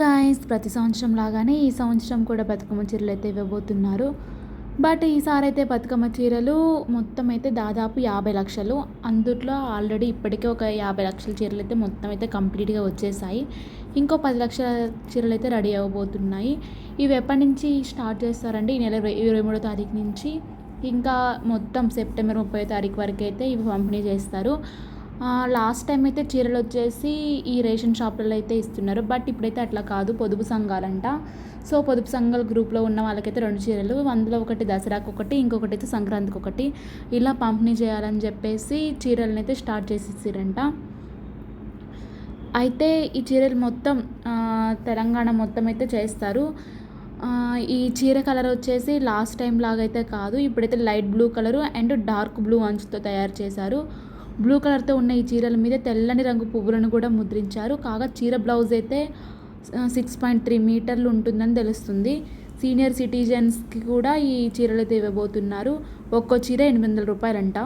Guys ప్రతి సంవత్సరం లాగానే ఈ సంవత్సరం కూడా బతుకమ్మ చీరలు అయితే ఇవ్వబోతున్నారు. బట్ ఈసారి అయితే బతుకమ్మ చీరలు మొత్తం అయితే దాదాపు యాభై లక్షలు. అందుట్లో ఆల్రెడీ ఇప్పటికే ఒక యాభై లక్షల చీరలు అయితే మొత్తం అయితే కంప్లీట్గా వచ్చేసాయి. ఇంకో పది లక్షల చీరలు అయితే రెడీ అవ్వబోతున్నాయి. ఇవి ఎప్పటి నుంచి స్టార్ట్ చేస్తారండి? ఈ నెల ఇరవై మూడో తారీఖు నుంచి. ఇంకా మొత్తం సెప్టెంబర్ ముప్పై తారీఖు వరకు అయితే ఇవి పంపిణీ చేస్తారు. లాస్ట్ టైం అయితే చీరలు వచ్చేసి ఈ రేషన్ షాపులలో అయితే ఇస్తున్నారు. బట్ ఇప్పుడైతే అట్లా కాదు. పొదుపు సంఘాలంట. సో పొదుపు సంఘాల గ్రూప్లో ఉన్న వాళ్ళకైతే రెండు చీరలు. అందులో ఒకటి దసరాకు ఒకటి ఇంకొకటి అయితే సంక్రాంతికి ఒకటి. ఇలా పంపిణీ చేయాలని చెప్పేసి చీరలను అయితే స్టార్ట్ చేసేసారంట. అయితే ఈ చీరలు మొత్తం తెలంగాణ మొత్తం అయితే చేస్తారు. ఈ చీర కలర్ వచ్చేసి లాస్ట్ టైం లాగా అయితే కాదు. ఇప్పుడైతే light blue colour and dark blue అంచుతో తయారు చేశారు. బ్లూ కలర్తో ఉన్న ఈ చీరల మీద తెల్లని రంగు పువ్వులను కూడా ముద్రించారు. కాగా చీర బ్లౌజ్ అయితే సిక్స్ పాయింట్ త్రీ మీటర్లు ఉంటుందని తెలుస్తుంది. సీనియర్ సిటిజన్స్కి కూడా ఈ చీరలు అయితే ఇవ్వబోతున్నారు. ఒక్కో చీర ఎనిమిది వందల రూపాయలంట.